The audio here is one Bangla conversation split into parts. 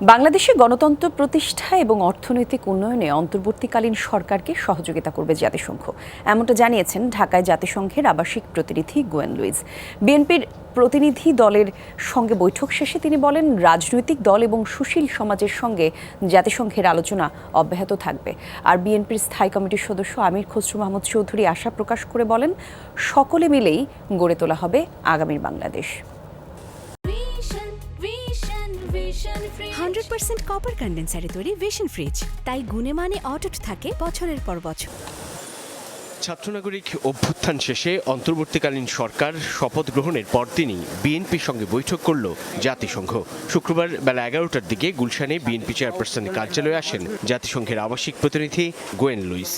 বাংলাদেশে গণতন্ত্র প্রতিষ্ঠা এবং অর্থনৈতিক উন্নয়নে অন্তর্বর্তীকালীন সরকারকে সহযোগিতা করবে জাতিসংঘ। এমনটা জানিয়েছেন ঢাকায় জাতিসংঘের আবাসিক প্রতিনিধি গোয়েন লুইস। বিএনপির প্রতিনিধি দলের সঙ্গে বৈঠক শেষে তিনি বলেন, রাজনৈতিক দল এবং সুশীল সমাজের সঙ্গে জাতিসংঘের আলোচনা অব্যাহত থাকবে। আর বিএনপির স্থায়ী কমিটির সদস্য আমির খসরু মাহমুদ চৌধুরী আশা প্রকাশ করে বলেন, সকলে মিলেই গড়ে তোলা হবে আগামীর বাংলাদেশ। হান্ড্রেড পার্সেন্ট কপার কন্ডেন্সারে তৈরি ভিশন ফ্রিজ তাই গুণে মানে অটুট থাকে বছরের পর বছর। ছাত্রনাগরিক অভ্যুত্থান শেষে অন্তর্বর্তীকালীন সরকার শপথ গ্রহণের পরদিনই বিএনপির সঙ্গে বৈঠক করল জাতিসংঘ। শুক্রবার বেলা এগারোটার দিকে গুলশানে বিএনপি চেয়ারপারসনের কার্যালয়ে আসেন জাতিসংঘের আবাসিক প্রতিনিধি গোয়েন লুইস।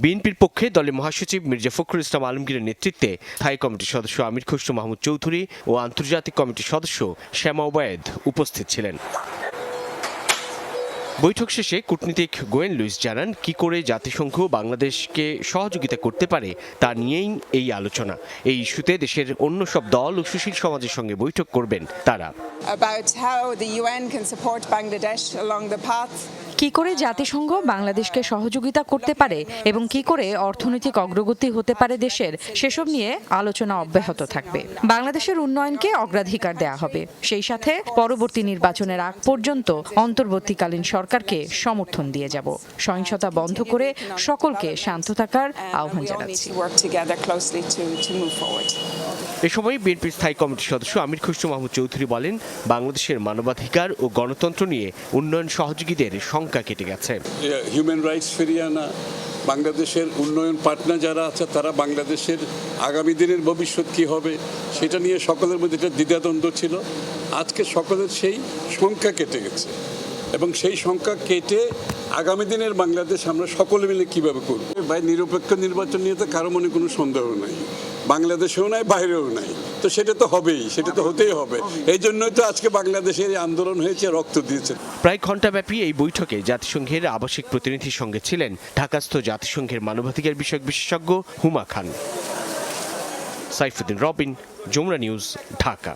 বিএনপির পক্ষে দলের মহাসচিব মির্জা ফখরুল ইসলাম আলমগীরের নেতৃত্বে স্থায়ী কমিটির সদস্য আমির খসরু মাহমুদ চৌধুরী ও আন্তর্জাতিক কমিটির সদস্য শ্যামা ওবায়েদ উপস্থিত ছিলেন। বৈঠক শেষে কূটনীতিক গোয়েন লুইস জানান, কি করে জাতিসংঘ বাংলাদেশকে সহযোগিতা করতে পারে তা নিয়েই এই আলোচনা। এই ইস্যুতে দেশের অন্য সব দল ও সুশীল সমাজের সঙ্গে বৈঠক করবেন তারা। About how the UN can support Bangladesh along the path কি করে জাতিসংঘ বাংলাদেশকে সহযোগিতা করতে পারে এবং কি করে অর্থনৈতিক অগ্রগতি হতে পারে দেশের সেসব নিয়ে আলোচনা অব্যাহত থাকবে। বাংলাদেশের উন্নয়নকে অগ্রাধিকার দেয়া হবে। সেই সাথে পরবর্তী নির্বাচনের আগ পর্যন্ত অন্তর্বর্তীকালীন সরকারকে সমর্থন দিয়ে যাব। সহিংসতা বন্ধ করে সকলকে শান্ত থাকার আহ্বান জানাচ্ছি. এ সময় বিএনপির স্থায়ী কমিটির সদস্য আমির খসরু মাহমুদ চৌধুরী বলেন বাংলাদেশের মানবাধিকার ও গণতন্ত্র নিয়ে উন্নয়ন সহযোগীদের শঙ্কা কেটে গেছে। হিউম্যান রাইটস ফিরিয়ে আনা, বাংলাদেশের উন্নয়ন পার্টনার যারা আছে, তারা বাংলাদেশের আগামী দিনের ভবিষ্যৎ কি হবে, সেটা নিয়ে সকলের মধ্যে একটা দ্বিধাদ্বন্দ্ব ছিল। আজকে সকলের সেই সংখ্যা কেটে গেছে। এবং সেই সংখ্যা কেটে আগামী দিনের বাংলাদেশ আমরা সকলে মিলে কীভাবে করব? ভাই, নিরপেক্ষ নির্বাচন নিয়ে তো কারও মনে কোনো সন্দেহ নাই। বাংলাদেশেও নাই, বাইরেও নাই। তো সেটা তো হবেই, সেটা তো হতেই হবে। এই জন্যই তো আজকে বাংলাদেশের আন্দোলন হয়েছে, রক্ত দিয়েছে। প্রায় ঘণ্টাব্যাপী এই বৈঠকে জাতিসংঘের আবাসিক প্রতিনিধির সঙ্গে ছিলেন ঢাকাস্থ জাতিসংঘের মানবাধিকার বিষয়ক বিশেষজ্ঞ হুমা খান। সাইফুদ্দিন রবিন, যমুনা নিউজ, ঢাকা।